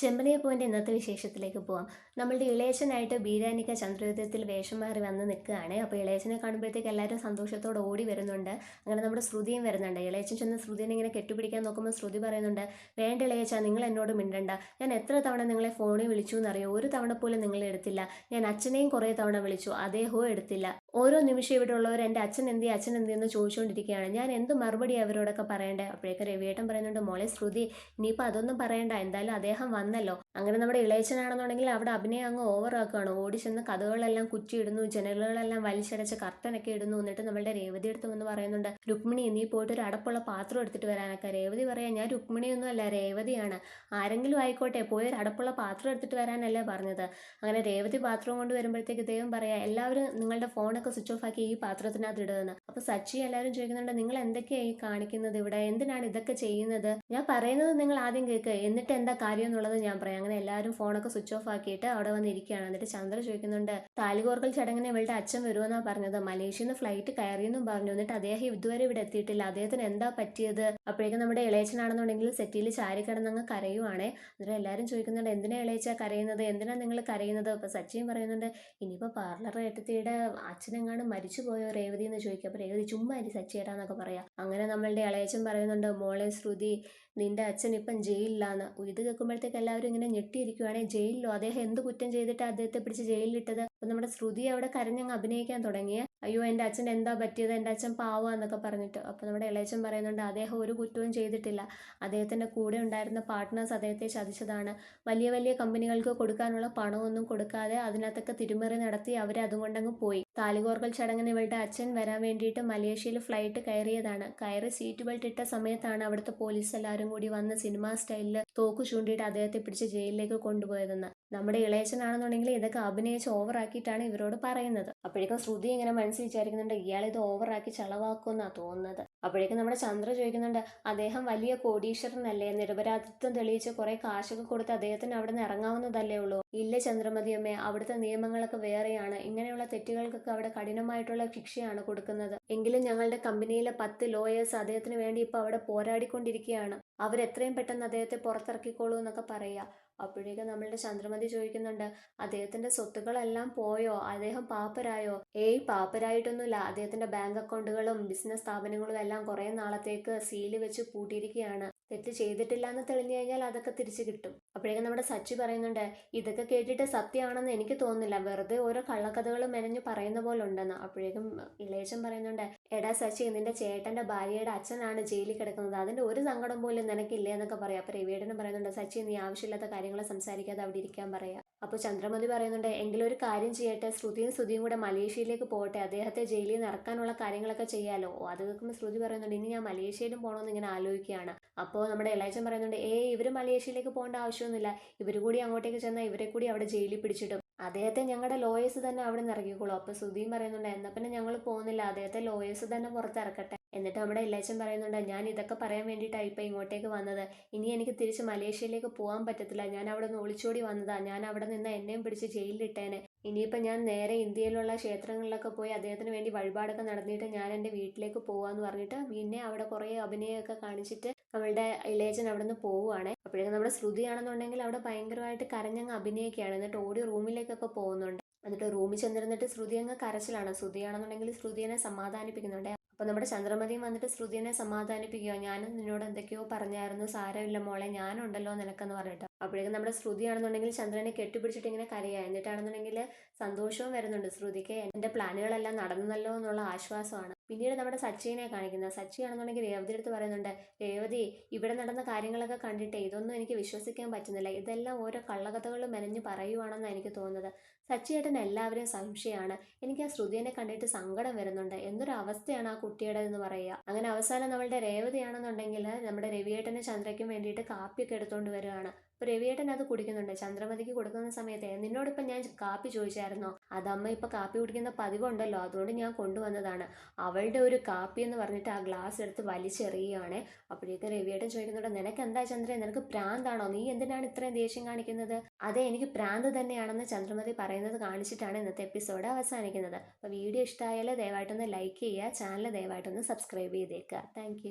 ചെമ്പനിയ point ഇന്നത്തെ വിശേഷത്തിലേക്ക് പോവാം. നമ്മളുടെ ഇളയച്ചനായിട്ട് ബീരാനിക്ക ചന്ദ്രയുദ്ധത്തിൽ വേഷം മാറി വന്ന് നിൽക്കുകയാണ്. അപ്പോൾ ഇളയച്ചനെ കാണുമ്പോഴത്തേക്ക് എല്ലാവരും സന്തോഷത്തോടെ ഓടി വരുന്നുണ്ട്. അങ്ങനെ നമ്മുടെ ശ്രുതിയും വരുന്നുണ്ട്. ഇളയച്ചൻ ചെന്ന് ശ്രുതിനെ ഇങ്ങനെ കെട്ടിപ്പിടിക്കാൻ നോക്കുമ്പോൾ ശ്രുതി പറയുന്നുണ്ട് വേണ്ട ഇളയച്ച നിങ്ങൾ എന്നോട് മിണ്ടണ്ട. ഞാൻ എത്ര തവണ നിങ്ങളെ ഫോണിൽ വിളിച്ചു എന്നറിയോ? ഒരു തവണ പോലും നിങ്ങൾ എടുത്തില്ല. ഞാൻ അച്ഛനെയും കുറേ തവണ വിളിച്ചു. അദ്ദേഹവും എടുത്തില്ല. ഓരോ നിമിഷം ഇവിടെ ഉള്ളവർ എന്റെ അച്ഛൻ എന്തി അച്ഛൻ എന്തി എന്ന് ചോദിച്ചുകൊണ്ടിരിക്കുകയാണ്. ഞാൻ എന്ത് മറുപടി അവരോടൊക്കെ പറയണ്ടേ? അപ്പോഴേക്കും രവിയേട്ടൻ പറയുന്നുണ്ട് മോളെ ശ്രുതി ഇനിയിപ്പോൾ അതൊന്നും പറയണ്ട. എന്തായാലും അദ്ദേഹം వందలో അങ്ങനെ നമ്മുടെ ഇളയച്ചനാണെന്നുണ്ടെങ്കിൽ അവിടെ അഭിനയം അങ്ങ് ഓവറാക്കുകയാണ് ഓടി ചെന്ന് കഥകളെല്ലാം കുറ്റിയിടുന്നു ജനലുകളെല്ലാം വലിച്ചടച്ച് കർട്ടനൊക്കെ ഇടുന്നു. എന്നിട്ട് നമ്മളുടെ രേവതി എടുത്ത് വന്ന് പറയുന്നുണ്ട് രുക്മിണി നീ പോയിട്ട് ഒരു അടപ്പുള്ള പാത്രം എടുത്തിട്ട് വരാനൊക്കെ. രേവതി പറയാം ഞാൻ രുക്മിണിയൊന്നും അല്ല രേവതിയാണ്. ആരെങ്കിലും ആയിക്കോട്ടെ പോയി ഒരു അടപ്പുള്ള പാത്രം എടുത്തിട്ട് വരാനല്ലേ പറഞ്ഞത്. അങ്ങനെ രേവതി പാത്രം കൊണ്ട് വരുമ്പോഴത്തേക്ക് ദൈവം പറയാം എല്ലാവരും നിങ്ങളുടെ ഫോണൊക്കെ സ്വിച്ച് ഓഫ് ആക്കി ഈ പാത്രത്തിനകത്ത് ഇടുന്നത് അപ്പോൾ സച്ചി എല്ലാവരും ചോദിക്കുന്നുണ്ട് നിങ്ങൾ എന്തൊക്കെയാണ് ഈ കാണിക്കുന്നത് ഇവിടെ? എന്തിനാണ് ഇതൊക്കെ ചെയ്യുന്നത്? ഞാൻ പറയുന്നത് നിങ്ങൾ ആദ്യം കേൾക്കുക എന്നിട്ട് എന്താ കാര്യം എന്നുള്ളത് ഞാൻ പറയാം. അങ്ങനെ എല്ലാവരും ഫോണൊക്കെ സ്വിച്ച് ഓഫ് ആക്കിയിട്ട് അവിടെ വന്നിരിക്കുകയാണ്. എന്നിട്ട് ചന്ദ്ര ചോദിക്കുന്നുണ്ട് താലികോർക്കൽ ചടങ്ങിന് ഇവളുടെ അച്ഛൻ വരുമെന്നാണ് പറഞ്ഞത്? മലേഷ്യയിൽ നിന്ന് ഫ്ലൈറ്റ് കയറിയെന്നും പറഞ്ഞു. എന്നിട്ട് അദ്ദേഹം ഇതുവരെ ഇവിടെ എത്തിയിട്ടില്ല. അദ്ദേഹത്തിന് എന്താ പറ്റിയത്? അപ്പോഴേക്കും നമ്മുടെ ഇളയച്ചനാണെന്നുണ്ടെങ്കിൽ സെറ്റിയിൽ ചാരി കിടന്നങ്ങ് കരയുവാണേ. എന്നിട്ട് എല്ലാവരും ചോദിക്കുന്നുണ്ട് എന്തിനാ ഇളയച്ച കരയുന്നത്? എന്തിനാ നിങ്ങൾ കരയുന്നത്? അപ്പോൾ സച്ചിൻ പറയുന്നുണ്ട് ഇനിയിപ്പോൾ പാർലർ ഏട്ടത്തിയുടെ അച്ഛനെങ്ങാണ്ട് മരിച്ചു പോയോ രേവതി? എന്ന് ചോദിക്കുക അപ്പോൾ രേവതി ചുമ്മാ അരി സച്ചിയേട്ടാന്നൊക്കെ പറയാം. അങ്ങനെ നമ്മളുടെ ഇളയച്ചൻ പറയുന്നുണ്ട് മോളെ ശ്രുതി നിന്റെ അച്ഛൻ ഇപ്പം ജയിലിലാണ് ഇത് കേൾക്കുമ്പോഴത്തേക്ക് എല്ലാവരും ഇങ്ങനെ ഞെട്ടിയിരിക്കുവാണെങ്കിൽ ജയിലിലോ? അദ്ദേഹം എന്ത് കുറ്റം ചെയ്തിട്ടാണ് അദ്ദേഹത്തെ പിടിച്ച് ജയിലിലിട്ടത്? അപ്പം നമ്മുടെ ശ്രുതി അവിടെ കരഞ്ഞങ്ങ് അഭിനയിക്കാൻ തുടങ്ങിയ അയ്യോ എന്റെ അച്ഛൻ എന്താ പറ്റിയത്? എന്റെ അച്ഛൻ പാവ എന്നൊക്കെ പറഞ്ഞിട്ട്. അപ്പോൾ നമ്മുടെ ഇളയച്ചൻ പറയുന്നുണ്ട് അദ്ദേഹം ഒരു കുറ്റവും ചെയ്തിട്ടില്ല. അദ്ദേഹത്തിന്റെ കൂടെ ഉണ്ടായിരുന്ന പാർട്ട്നേഴ്സ് അദ്ദേഹത്തെ ചതിച്ചതാണ്. വലിയ വലിയ കമ്പനികൾക്ക് കൊടുക്കാനുള്ള പണമൊന്നും കൊടുക്കാതെ അതിനകത്തൊക്കെ തിരുമറി നടത്തി അവരെ അതുകൊണ്ടങ്ങ് പോയി. താലികോർക്കൽ ചടങ്ങിന് ഇവളുടെ അച്ഛൻ വരാൻ വേണ്ടിയിട്ട് മലേഷ്യയിൽ ഫ്ലൈറ്റ് കയറിയതാണ്. കയറി സീറ്റ് ബെൽറ്റ് ഇട്ട സമയത്താണ് അവിടുത്തെ പോലീസ് എല്ലാവരും കൂടി വന്ന് സിനിമാ സ്റ്റൈലിൽ തോക്ക് ചൂണ്ടിയിട്ട് അദ്ദേഹത്തെ പിടിച്ച് ജയിലിലേക്ക് കൊണ്ടുപോയതെന്ന്. നമ്മുടെ ഇളയച്ചനാണെന്നുണ്ടെങ്കിൽ ഇതൊക്കെ അഭിനയിച്ച് ഓവറാക്കിയിട്ടാണ് ഇവരോട് പറയുന്നത്. അപ്പോഴേക്കും ശ്രുതി ഇങ്ങനെ മനസ്സിൽ വിചാരിക്കുന്നുണ്ട് ഇയാൾ ഇത് ഓവറാക്കി ചളവാക്കുമെന്നാണ് തോന്നുന്നത്. അപ്പോഴേക്കും നമ്മുടെ ചന്ദ്ര ചോദിക്കുന്നുണ്ട് അദ്ദേഹം വലിയ കോടീശ്വരനല്ലേ? നിരപരാധിത്വം തെളിയിച്ച് കുറെ കാശൊക്കെ കൊടുത്ത് അദ്ദേഹത്തിന് അവിടെ നിന്ന് ഇറങ്ങാവുന്നതല്ലേ ഉള്ളൂ? ഇല്ല ചന്ദ്രമതിയമ്മേ അവിടുത്തെ നിയമങ്ങളൊക്കെ വേറെയാണ്. ഇങ്ങനെയുള്ള തെറ്റുകൾക്കൊക്കെ അവിടെ കഠിനമായിട്ടുള്ള ശിക്ഷയാണ് കൊടുക്കുന്നത്. എങ്കിലും ഞങ്ങളുടെ കമ്പനിയിലെ പത്ത് ലോയേഴ്സ് അദ്ദേഹത്തിന് വേണ്ടി ഇപ്പോൾ അവിടെ പോരാടിക്കൊണ്ടിരിക്കുകയാണ്. അവരെത്രയും പെട്ടെന്ന് അദ്ദേഹത്തെ പുറത്തിറക്കിക്കോളൂ എന്നൊക്കെ പറയുക അപ്പോഴേക്കും നമ്മളുടെ ചന്ദ്രമതി ചോദിക്കുന്നുണ്ട് അദ്ദേഹത്തിന്റെ സ്വത്തുക്കളെല്ലാം പോയോ? അദ്ദേഹം പാപ്പരായോ? ഏയ് പാപ്പരായിട്ടൊന്നുമില്ല. അദ്ദേഹത്തിന്റെ ബാങ്ക് അക്കൗണ്ടുകളും ബിസിനസ് സ്ഥാപനങ്ങളും എല്ലാം കുറേ നാളത്തേക്ക് സീൽ വെച്ച് പൂട്ടിയിരിക്കുകയാണ്. തെറ്റ് ചെയ്തിട്ടില്ല എന്ന് തെളിഞ്ഞു കഴിഞ്ഞാൽ അതൊക്കെ തിരിച്ചു കിട്ടും. അപ്പോഴേക്കും നമ്മുടെ സച്ചി പറയുന്നുണ്ട് ഇതൊക്കെ കേട്ടിട്ട് സത്യമാണെന്ന് എനിക്ക് തോന്നുന്നില്ല. വെറുതെ ഓരോ കള്ളക്കഥകൾ മെനഞ്ഞു പറയുന്ന പോലെ ഉണ്ടെന്ന്. അപ്പോഴേക്കും ഇളയച്ചൻ പറയുന്നുണ്ട് എടാ സച്ചി നിന്റെ ചേട്ടന്റെ ഭാര്യയുടെ അച്ഛനാണ് ജയിലിൽ കിടക്കുന്നത്. അതിന്റെ ഒരു സങ്കടം പോലും നിനക്കില്ലേ? എന്നൊക്കെ പറയാം. അപ്പൊ രവിയേടനും പറയുന്നുണ്ട് സച്ചി നീ ആവശ്യമില്ലാത്ത കാര്യങ്ങൾ സംസാരിക്കാതെ അവിടെ ഇരിക്കാൻ പറയാം. അപ്പോൾ ചന്ദ്രമതി പറയുന്നുണ്ട് എങ്കിലും ഒരു കാര്യം ചെയ്യട്ടെ ശ്രുതിയും ശ്രുതിയും കൂടെ മലേഷ്യയിലേക്ക് പോകട്ടെ അദ്ദേഹത്തെ ജയിലിൽ നിന്ന് ഇറക്കാനുള്ള കാര്യങ്ങളൊക്കെ ചെയ്യാലോ? അത് കേൾക്കുമ്പോൾ ശ്രുതി പറയുന്നുണ്ട് ഇനി ഞാൻ മലേഷ്യയിലും പോകണമെന്ന് ഇങ്ങനെ ആലോചിക്കുകയാണ്. അപ്പോൾ നമ്മുടെ ഇളയച്ചൻ പറയുന്നുണ്ട് ഏ ഇവർ മലേഷ്യയിലേക്ക് പോകേണ്ട ആവശ്യമൊന്നുമില്ല ഇവർ കൂടി അങ്ങോട്ടേക്ക് ചെന്നാൽ ഇവരെ കൂടി അവിടെ ജയിലിൽ പിടിച്ചിടും. അദ്ദേഹത്തെ ഞങ്ങളുടെ ലോയേഴ്സ് തന്നെ അവിടെ നിന്ന് ഇറക്കിക്കോളൂ. അപ്പോൾ സുധീൻ പറയുന്നുണ്ട് എന്നാ പിന്നെ ഞങ്ങൾ പോകുന്നില്ല. അദ്ദേഹത്തെ ലോയേഴ്സ് തന്നെ പുറത്തിറക്കട്ടെ. എന്നിട്ട് നമ്മുടെ ഇല്ലേച്ചൻ പറയുന്നുണ്ട് ഞാൻ ഇതൊക്കെ പറയാൻ വേണ്ടിയിട്ടാണ് ഇപ്പം ഇങ്ങോട്ടേക്ക് വന്നത്. ഇനി എനിക്ക് തിരിച്ച് മലേഷ്യയിലേക്ക് പോകാൻ പറ്റത്തില്ല. ഞാൻ അവിടെ നിന്ന് ഒളിച്ചോടി വന്നതാണ് ഞാൻ അവിടെ നിന്ന് എന്നെയും പിടിച്ച് ജയിലിലിട്ടേനെ. ഇനിയിപ്പോൾ ഞാൻ നേരെ ഇന്ത്യയിലുള്ള ക്ഷേത്രങ്ങളിലൊക്കെ പോയി അദ്ദേഹത്തിന് വേണ്ടി വഴിപാടൊക്കെ നടന്നിട്ട് ഞാൻ എന്റെ വീട്ടിലേക്ക് പോകാമെന്ന് പറഞ്ഞിട്ട് പിന്നെ അവിടെ കുറേ അഭിനയമൊക്കെ കാണിച്ചിട്ട് നമ്മളുടെ ഇളയച്ചൻ അവിടെ നിന്ന് പോവുകയാണ് അപ്പോഴേക്കും നമ്മുടെ ശ്രുതി ആണെന്നുണ്ടെങ്കിൽ അവിടെ ഭയങ്കരമായിട്ട് കരഞ്ഞങ്ങ് അഭിനയിക്കുകയാണ്. എന്നിട്ട് ഓടി റൂമിലേക്കൊക്കെ പോകുന്നുണ്ട്. എന്നിട്ട് റൂമിൽ ചെന്നിരുന്നിട്ട് ശ്രുതി അങ്ങ് കരച്ചിലാണ്. ശ്രുതിയാണെന്നുണ്ടെങ്കിൽ ശ്രുതിയെ സമാധാനിപ്പിക്കുന്നുണ്ട്. അപ്പോൾ നമ്മുടെ ചന്ദ്രമതിയും വന്നിട്ട് ശ്രുതിനെ സമാധാനിപ്പിക്കുക ഞാനും നിന്നോട് എന്തൊക്കെയോ പറഞ്ഞായിരുന്നു. സാരമില്ല മോളെ ഞാനുണ്ടല്ലോ നിനക്കെന്ന് പറഞ്ഞിട്ട്. അപ്പോഴേക്കും നമ്മുടെ ശ്രുതിയാണെന്നുണ്ടെങ്കിൽ ചന്ദ്രനെ കെട്ടിപ്പിടിച്ചിട്ട് ഇങ്ങനെ കരയുക എന്നിട്ടാണെന്നുണ്ടെങ്കിൽ സന്തോഷവും വരുന്നുണ്ട് ശ്രുതിക്ക്. എന്റെ പ്ലാനുകളെല്ലാം നടന്നല്ലോ എന്നുള്ള ആശ്വാസമാണ്. പിന്നീട് നമ്മുടെ സച്ചിനെ കാണിക്കുന്നത് സച്ചി ആണെന്നുണ്ടെങ്കിൽ രേവതി അടുത്ത് പറയുന്നുണ്ട് രേവതി ഇവിടെ നടന്ന കാര്യങ്ങളൊക്കെ കണ്ടിട്ട് ഇതൊന്നും എനിക്ക് വിശ്വസിക്കാൻ പറ്റുന്നില്ല. ഇതെല്ലാം ഓരോ കള്ളകഥകളും മെനഞ്ഞ് പറയുവാണെന്നാണ് എനിക്ക് തോന്നുന്നത്. സച്ചിയേട്ടൻ എല്ലാവരെയും സംശയമാണ് എനിക്ക് ആ ശ്രുതിയെ കണ്ടിട്ട് സങ്കടം വരുന്നുണ്ട്. എന്തൊരു അവസ്ഥയാണ് ആ കുട്ടിയുടെ എന്ന് പറയുക. അങ്ങനെ അവസാനം നമ്മളുടെ രേവതിയാണെന്നുണ്ടെങ്കിൽ നമ്മുടെ രവിയേട്ടനും ചന്ദ്രയ്ക്കും വേണ്ടിയിട്ട് കാപ്പിയൊക്കെ എടുത്തുകൊണ്ട് വരികയാണ് രവിയേട്ടൻ അത് കുടിക്കുന്നുണ്ട്. ചന്ദ്രമതിക്ക് കൊടുക്കുന്ന സമയത്ത് നിന്നോടിപ്പം ഞാൻ കാപ്പി ചോദിച്ചായിരുന്നോ? അതമ്മ ഇപ്പം കാപ്പി കുടിക്കുന്ന പതിവുണ്ടല്ലോ. അതുകൊണ്ട് ഞാൻ കൊണ്ടുവന്നതാണ്. അവളുടെ ഒരു കാപ്പി എന്ന് പറഞ്ഞിട്ട് ആ ഗ്ലാസ് എടുത്ത് വലിച്ചെറിയുകയാണ്. അപ്പോഴേക്കും രവിയേട്ടൻ ചോദിക്കുന്നുണ്ട് നിനക്ക് എന്താ ചന്ദ്രൻ നിനക്ക് പ്രാന്താണോ? നീ എന്തിനാണ് ഇത്രയും ദേഷ്യം കാണിക്കുന്നത്? അതെ എനിക്ക് പ്രാന്ത് തന്നെയാണെന്ന് ചന്ദ്രമതി പറയുന്നത് കാണിച്ചിട്ടാണ് ഇന്നത്തെ എപ്പിസോഡ് അവസാനിക്കുന്നത്. അപ്പോൾ വീഡിയോ ഇഷ്ടമായാൽ ദയവായിട്ടൊന്ന് ലൈക്ക് ചെയ്യുക ചാനൽ ദയവായിട്ടൊന്ന് സബ്സ്ക്രൈബ് ചെയ്തേക്കുക. താങ്ക്